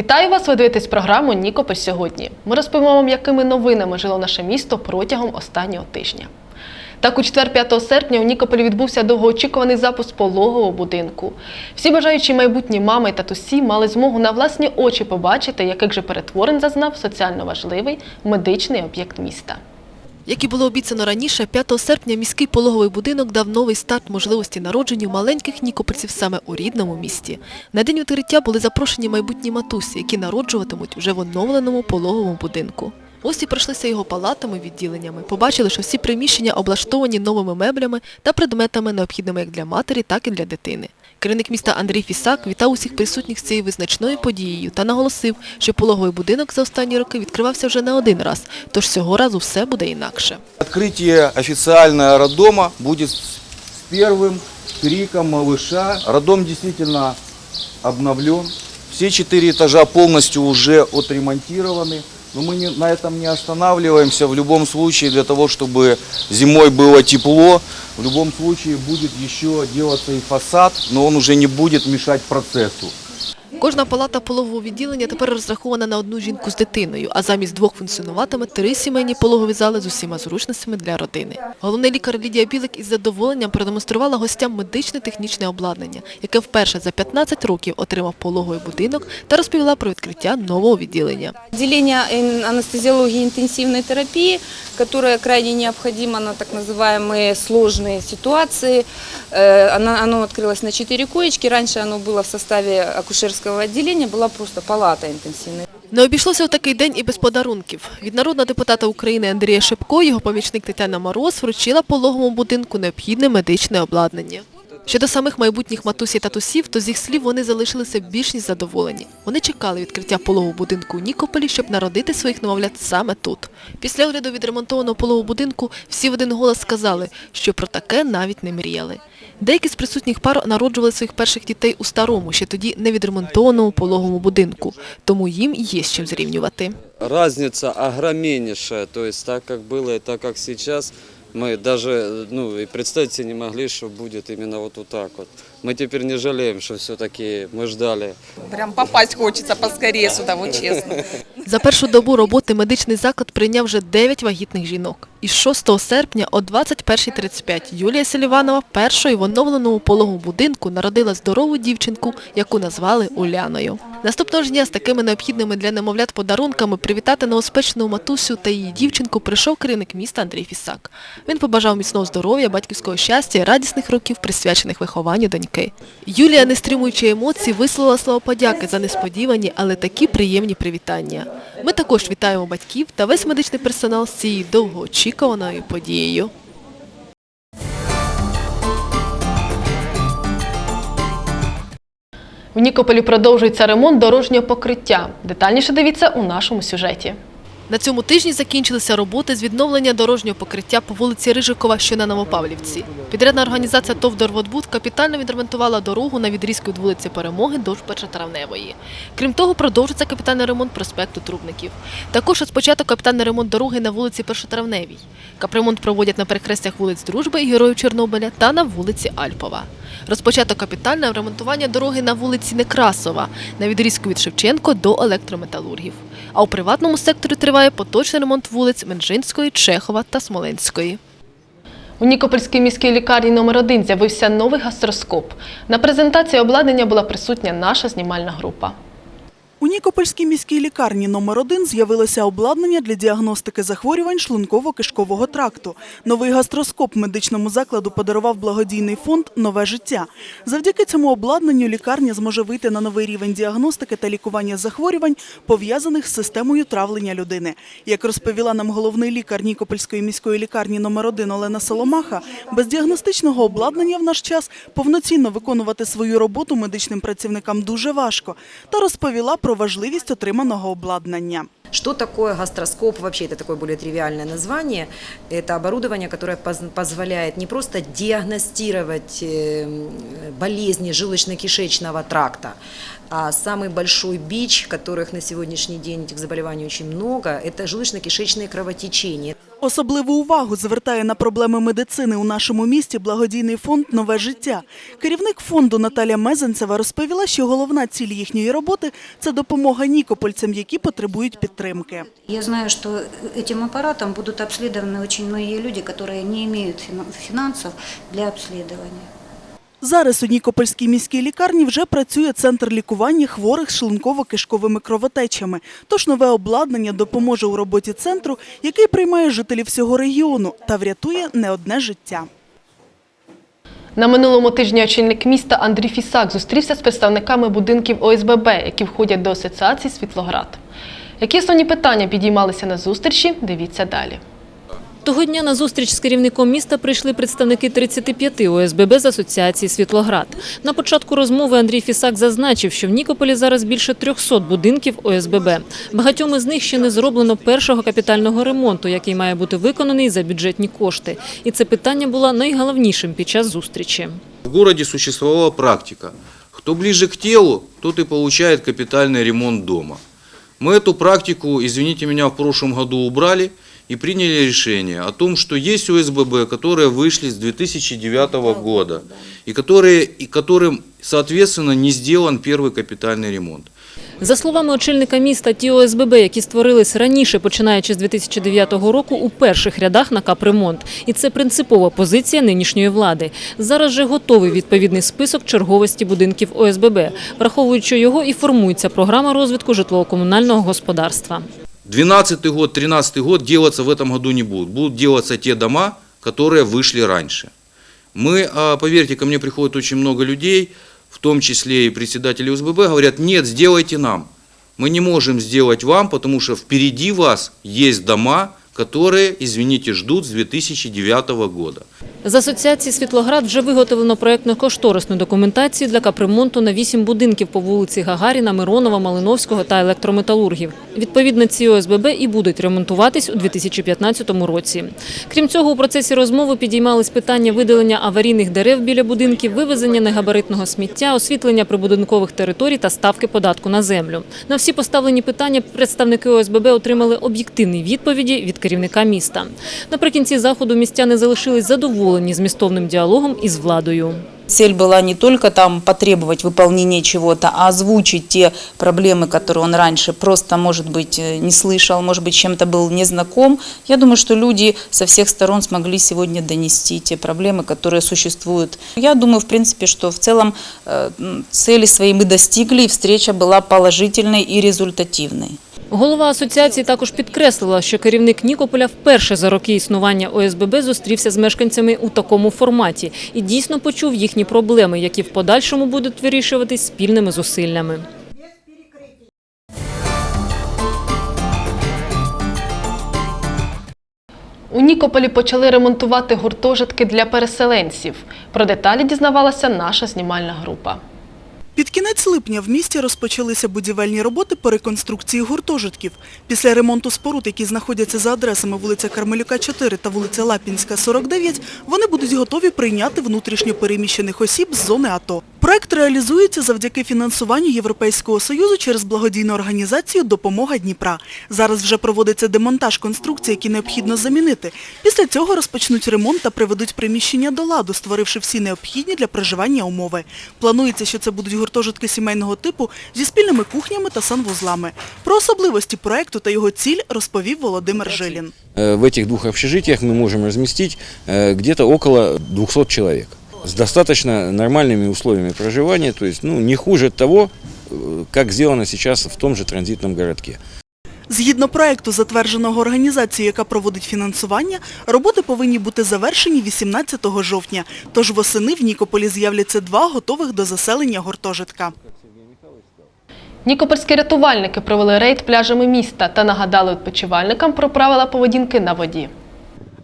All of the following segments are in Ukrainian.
Вітаю вас! Ви дивитесь програму Нікополь сьогодні. Ми розповімо вам, якими новинами жило наше місто протягом останнього тижня. Так, у четвер 5 серпня у Нікополі відбувся довгоочікуваний запуск пологового будинку. Всі бажаючі майбутні мами та тусі мали змогу на власні очі побачити, яких же перетворень зазнав соціально важливий медичний об'єкт міста. Як і було обіцяно раніше, 5 серпня міський пологовий будинок дав новий старт можливості народженню маленьких нікопольців саме у рідному місті. На день відкриття були запрошені майбутні матусі, які народжуватимуть вже в оновленому пологовому будинку. Гості пройшлися його палатами, відділеннями, побачили, що всі приміщення облаштовані новими меблями та предметами, необхідними як для матері, так і для дитини. Керівник міста Андрій Фісак вітав усіх присутніх з цією визначною подією та наголосив, що пологовий будинок за останні роки відкривався вже не один раз, тож цього разу все буде інакше. Открытие официального роддома будет с с первым криком малыша. Роддом действительно обновлен. Все четыре этажа полностью уже отремонтированы. Но мы не- на этом не останавливаемся. В любом случае, для того, чтобы зимой было тепло, в любом случае будет еще делаться и фасад, но он уже не будет мешать процессу. Кожна палата пологового відділення тепер розрахована на одну жінку з дитиною, а замість двох функціонуватиме три сімейні пологові зали з усіма зручностями для родини. Головний лікар Лідія Білик із задоволенням продемонструвала гостям медичне технічне обладнання, яке вперше за 15 років отримав пологовий будинок та розповіла про відкриття нового відділення. Отделение ин- анестезиологии и интенсивной терапии, которое крайне необходимо на так называемые сложные ситуации. Э, Оно, оно открылось на 4 коечки. Раньше оно было в составе акушерского отделения, была просто палата интенсивной. Не обійшлося у такий день і без подарунків. Від народного депутата України Андрія Шепко його помічник Тетяна Мороз вручила пологовому будинку необхідне медичне обладнання. Щодо самих майбутніх матусі та татусів, то з їх слів вони залишилися більш ніж задоволені. Вони чекали відкриття пологового будинку у Нікополі, щоб народити своїх немовлят саме тут. Після огляду відремонтованого пологового будинку всі в один голос сказали, що про таке навіть не мріяли. Деякі з присутніх пар народжували своїх перших дітей у старому, ще тоді невідремонтованому пологовому будинку, тому їм є з чим зрівнювати. разница огромнейшая. То есть так, как было и так, как сейчас, мы даже ну, и представить себе не могли, что будет именно вот, вот так вот. Мы теперь не жалеем, что все-таки мы ждали. Прям попасть хочется поскорее сюда, вот честно. За першу добу роботи медичний заклад прийняв вже 9 вагітних жінок. Із 6 серпня о 21.35 Юлія Селіванова першою в оновленому пологовому будинку народила здорову дівчинку, яку назвали Уляною. Наступного ж дня з такими необхідними для немовлят подарунками привітати новоспечену матусю та її дівчинку прийшов керівник міста Андрій Фісак. Він побажав міцного здоров'я, батьківського щастя і радісних років, присвячених вихованню доньки. Юлія, не стримуючи емоцій, висловила слова подяки за несподівані, але такі приємні привітання. Ми також вітаємо батьків та весь медичний персонал з цією довгоочікуваною подією. В Нікополі продовжується ремонт дорожнього покриття. Детальніше дивіться у нашому сюжеті. На цьому тижні закінчилися роботи з відновлення дорожнього покриття по вулиці Рижикова, що на Новопавлівці. Підрядна організація ТОВ «Дорводбуд» капітально відремонтувала дорогу на відрізку від вулиці Перемоги до Першотравневої. Крім того, продовжиться капітальний ремонт проспекту Трубників. Також розпочато капітальний ремонт дороги на вулиці Першотравневій. Капремонт проводять на перехрестях вулиць Дружби і Героїв Чорнобиля та на вулиці Альпова. Розпочато капітальне ремонтування дороги на вулиці Некрасова на відрізку від Шевченко до електрометалургів. А у приватному секторі триває поточний ремонт вулиць Менжинської, Чехова та Смоленської. У Нікопольській міській лікарні номер 1 з'явився новий гастроскоп. На презентації обладнання була присутня наша знімальна група. У Нікопольській міській лікарні номер 1 з'явилося обладнання для діагностики захворювань шлунково-кишкового тракту. Новий гастроскоп медичному закладу подарував благодійний фонд Нове життя. Завдяки цьому обладнанню лікарня зможе вийти на новий рівень діагностики та лікування захворювань, пов'язаних з системою травлення людини. Як розповіла нам головний лікар Нікопольської міської лікарні номер 1 Олена Соломаха, без діагностичного обладнання в наш час повноцінно виконувати свою роботу медичним працівникам дуже важко. Та розповіла про важливість отриманого обладнання. Что такое гастроскоп? Вообще это такое более тривиальное название. Это оборудование, которое поз- позволяет не просто диагностировать э, болезни желудочно-кишечного тракта, а самый большой бич, которых на сегодняшний день этих заболеваний очень много, это желудочно-кишечные кровотечения. Особливу увагу звертає на проблеми медицини у нашому місті благодійний фонд «Нове життя». Керівник фонду Наталя Мезенцева розповіла, що головна ціль їхньої роботи – це допомога нікопольцям, які потребують підтримки. Я знаю, что этим аппаратом будут обследованы очень многие люди, которые не имеют фина- финансов для обследования. Зараз у Нікопольській міській лікарні вже працює центр лікування хворих з шлунково-кишковими кровотечами. Тож нове обладнання допоможе у роботі центру, який приймає жителів всього регіону та врятує не одне життя. На минулому тижні очільник міста Андрій Фісак зустрівся з представниками будинків ОСББ, які входять до асоціації Світлоград. Які основні питання підіймалися на зустрічі? Дивіться далі. Того дня на зустріч з керівником міста прийшли представники 35 ОСББ з асоціації Світлоград. На початку розмови Андрій Фісак зазначив, що в Нікополі зараз більше 300 будинків ОСББ. Багатьом із них ще не зроблено першого капітального ремонту, який має бути виконаний за бюджетні кошти. І це питання було найголовнішим під час зустрічі. В городе существовала практика. Кто ближе к телу, тот и получает капитальный ремонт дома. Мы эту практику, извините меня, в прошлом году убрали и приняли решение о том, что есть ОСББ, которые вышли с 2009 года и, которые, и которым, соответственно, не сделан первый капитальный ремонт. За словами очільника міста, ті ОСББ, які створились раніше, починаючи з 2009 року, у перших рядах на капремонт. І це принципова позиція нинішньої влади. Зараз же готовий відповідний список черговості будинків ОСББ. Враховуючи його, і формується програма розвитку житлово-комунального господарства. 12 год, 13 год делаться в этом году не будут. Будут делаться те дома, которые вышли раньше. Мы, а, поверьте, ко мне приходит очень много людей, в том числе и председатели УСББ, говорят, нет, сделайте нам. Мы не можем сделать вам, потому что впереди вас есть дома, которые, извините, ждут с 2009 года. З асоціації Світлоград вже виготовлено проєктно-кошторисну документацію для капремонту на вісім будинків по вулиці Гагаріна, Миронова, Малиновського та електрометалургів. Відповідно, ці ОСББ і будуть ремонтуватись у 2015 році. Крім цього, у процесі розмови підіймались питання видалення аварійних дерев біля будинків, вивезення негабаритного сміття, освітлення прибудинкових територій та ставки податку на землю. На всі поставлені питання представники ОСББ отримали об'єктивні відповіді від керівника міста. Наприкінці заходу містяни залишились задоволені змістовним діалогом із владою. Цель была не только там потребовать выполнения чего-то, а озвучить те проблемы, которые он раньше просто, может быть, э, не слышал, может быть, чем-то был не знаком. Я думаю, что люди со всех сторон смогли сегодня донести те проблемы, которые существуют. Я думаю, в принципе, что в целом э, м, цели свои мы достигли, и встреча была положительной и результативной. Голова асоціації також підкреслила, що керівник Нікополя вперше за роки існування ОСББ зустрівся з мешканцями у такому форматі і дійсно почув їхні проблеми, які в подальшому будуть вирішуватись спільними зусиллями. У Нікополі почали ремонтувати гуртожитки для переселенців. Про деталі дізнавалася наша знімальна група. Під кінець липня в місті розпочалися будівельні роботи по реконструкції гуртожитків. Після ремонту споруд, які знаходяться за адресами вулиця Кармелюка, 4 та вулиця Лапінська, 49, вони будуть готові прийняти внутрішньо переміщених осіб з зони АТО. Проект реалізується завдяки фінансуванню Європейського Союзу через благодійну організацію «Допомога Дніпра». Зараз вже проводиться демонтаж конструкцій, які необхідно замінити. Після цього розпочнуть ремонт та приведуть приміщення до ладу, створивши всі необхідні для проживання умови. Планується, що це будуть гуртожитки сімейного типу зі спільними кухнями та санвузлами. Про особливості проекту та його ціль розповів Володимир Жилін. Э, В этих двух общежитиях мы можем разместить э, где-то около 200 человек с достаточно нормальными условиями проживания, то есть ну, не хуже того, э, как сделано сейчас в том же транзитном городке. Згідно проекту, затвердженого організацією, яка проводить фінансування, роботи повинні бути завершені 18 жовтня. Тож восени в Нікополі з'являться два готових до заселення гуртожитка. Нікопольські рятувальники провели рейд пляжами міста та нагадали відпочивальникам про правила поведінки на воді.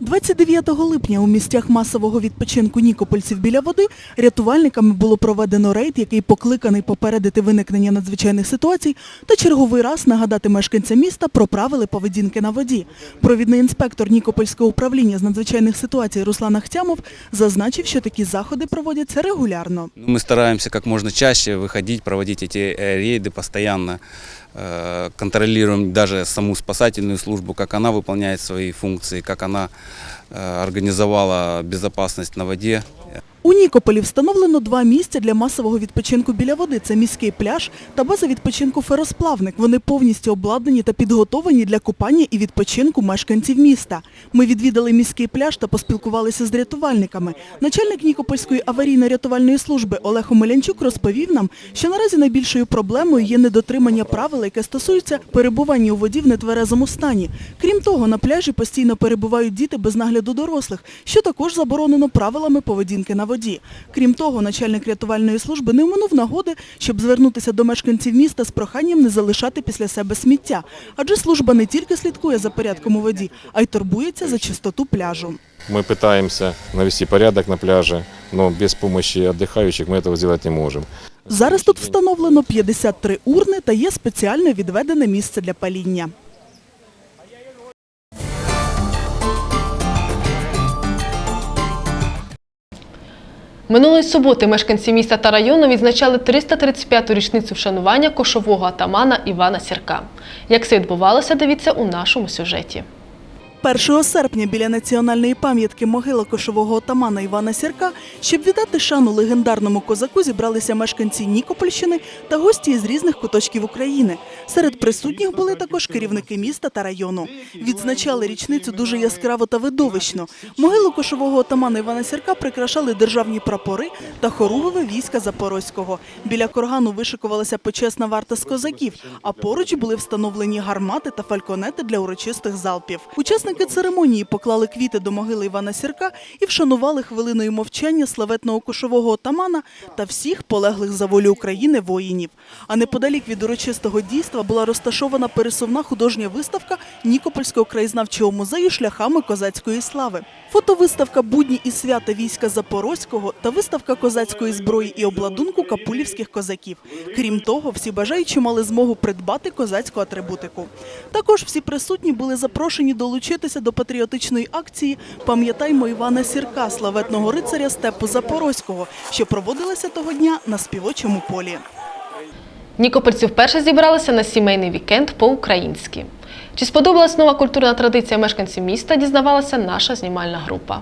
29 липня у місцях масового відпочинку нікопольців біля води рятувальниками було проведено рейд, який покликаний попередити виникнення надзвичайних ситуацій та черговий раз нагадати мешканцям міста про правила поведінки на воді. Провідний інспектор Нікопольського управління з надзвичайних ситуацій Руслан Ахтямов зазначив, що такі заходи проводяться регулярно. Ну, Мы стараемся как можно чаще выходить, проводить эти э, рейды постоянно. Э, Контролируем даже саму спасательную службу, как она выполняет свои функции, как она э, организовала безопасность на воде. У Нікополі встановлено два місця для масового відпочинку біля води. Це міський пляж та база відпочинку Феросплавник. Вони повністю обладнані та підготовлені для купання і відпочинку мешканців міста. Ми відвідали міський пляж та поспілкувалися з рятувальниками. Начальник Нікопольської аварійно-рятувальної служби Олег Омелянчук розповів нам, що наразі найбільшою проблемою є недотримання правил, яке стосується перебування у воді в нетверезому стані. Крім того, на пляжі постійно перебувають діти без нагляду дорослих, що також заборонено правилами поведінки на воді Крім того, начальник рятувальної служби не оминув нагоди, щоб звернутися до мешканців міста з проханням не залишати після себе сміття. Адже служба не тільки слідкує за порядком у воді, а й турбується за чистоту пляжу. Мы пытаемся навести порядок на пляже, но без помощи отдыхающих мы этого сделать не можем. Зараз тут встановлено 53 урни та є спеціально відведене місце для паління. Минулої суботи мешканці міста та району відзначали 335-ту річницю вшанування кошового атамана Івана Сірка. Як це відбувалося, дивіться у нашому сюжеті. 1 серпня біля національної пам'ятки могила кошового отамана Івана Сірка, щоб віддати шану легендарному козаку, зібралися мешканці Нікопольщини та гості із різних куточків України. Серед присутніх були також керівники міста та району. Відзначали річницю дуже яскраво та видовищно. Могилу кошового отамана Івана Сірка прикрашали державні прапори та хоругве війська Запорозького. Біля кургану вишикувалася почесна варта з козаків, а поруч були встановлені гармати та фальконети для урочистих залпів. Учасники церемонії поклали квіти до могили Івана Сірка і вшанували хвилиною мовчання славетного кошового отамана та всіх полеглих за волю України воїнів. А неподалік від урочистого дійства була розташована пересувна художня виставка Нікопольського краєзнавчого музею шляхами козацької слави. Фотовиставка Будні і свята війська Запорозького та виставка козацької зброї і обладунку капулівських козаків. Крім того, всі бажаючі мали змогу придбати козацьку атрибутику. Також всі присутні були запрошені долучитися до патріотичної акції Пам'ятаймо Івана Сірка, славетного рицаря степу Запорозького, що проводилася того дня на співочому полі. Нікопольці вперше зібралися на сімейний вікенд по-українськи. Чи сподобалась нова культурна традиція мешканців міста, дізнавалася наша знімальна група.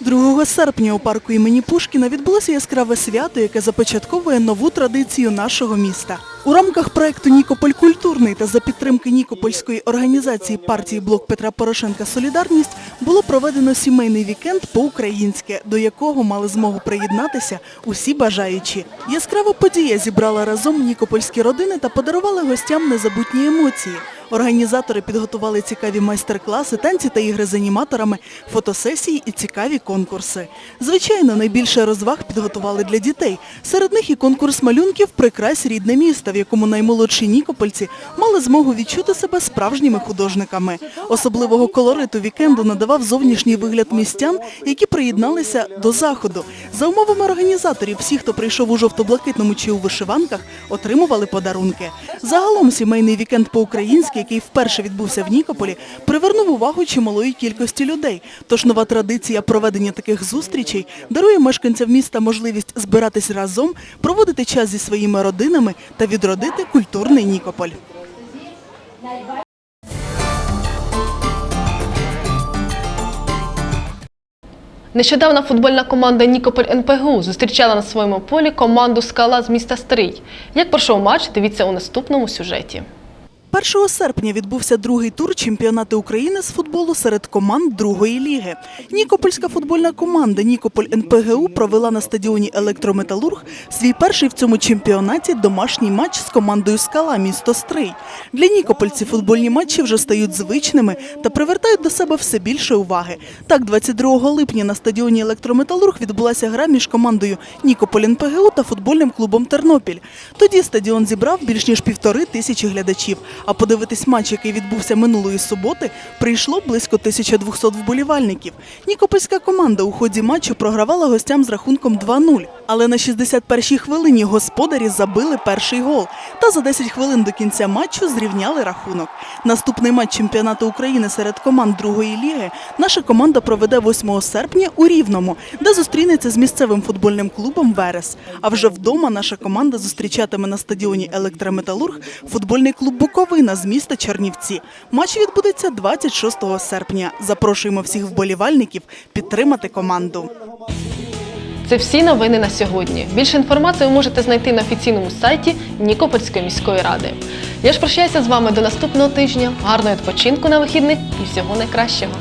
2 серпня у парку імені Пушкіна відбулося яскраве свято, яке започатковує нову традицію нашого міста. У рамках проекту Нікополь культурний та за підтримки Нікопольської організації партії Блок Петра Порошенка Солідарність було проведено сімейний вікенд по-українськи, до якого мали змогу приєднатися усі бажаючі. Яскрава подія зібрала разом нікопольські родини та подарувала гостям незабутні емоції. Організатори підготували цікаві майстер-класи, танці та ігри з аніматорами, фотосесії і цікаві конкурси. Звичайно, найбільше розваг підготували для дітей. Серед них і конкурс малюнків «Прикрась рідне місто», якому наймолодші нікопольці мали змогу відчути себе справжніми художниками. Особливого колориту вікенду надавав зовнішній вигляд містян, які приєдналися до заходу. За умовами організаторів, всі, хто прийшов у жовто-блакитному чи у вишиванках, отримували подарунки. Загалом сімейний вікенд по-українськи, який вперше відбувся в Нікополі, привернув увагу чималої кількості людей. Тож нова традиція проведення таких зустрічей дарує мешканцям міста можливість збиратись разом, проводити час зі своїми родинами та відродити культурний Нікополь. Нещодавно футбольна команда Нікополь НПГУ зустрічала на своєму полі команду Скала з міста Стрий. Як пройшов матч, дивіться у наступному сюжеті. 1 серпня відбувся другий тур чемпіонату України з футболу серед команд другої ліги. Нікопольська футбольна команда Нікополь НПГУ провела на стадіоні Електрометалург свій перший в цьому чемпіонаті домашній матч з командою Скала місто Стрий. Для нікопольців футбольні матчі вже стають звичними та привертають до себе все більше уваги. Так, 22 липня на стадіоні Електрометалург відбулася гра між командою Нікополь НПГУ та футбольним клубом Тернопіль. Тоді стадіон зібрав більш ніж півтори тисячі глядачів. А подивитись матч, який відбувся минулої суботи, прийшло близько 1200 вболівальників. Нікопольська команда у ході матчу програвала гостям з рахунком 2-0. Але на 61-й хвилині господарі забили перший гол. Та за 10 хвилин до кінця матчу зрівняли рахунок. Наступний матч чемпіонату України серед команд другої ліги наша команда проведе 8 серпня у Рівному, де зустрінеться з місцевим футбольним клубом Верес. А вже вдома наша команда зустрічатиме на стадіоні Електрометалург футбольний клуб Буковина з міста Чернівці. Матч відбудеться 26 серпня. Запрошуємо всіх вболівальників підтримати команду. Це всі новини на сьогодні. Більше інформації ви можете знайти на офіційному сайті Нікопольської міської ради. Я ж прощаюся з вами до наступного тижня. Гарного відпочинку на вихідних і всього найкращого.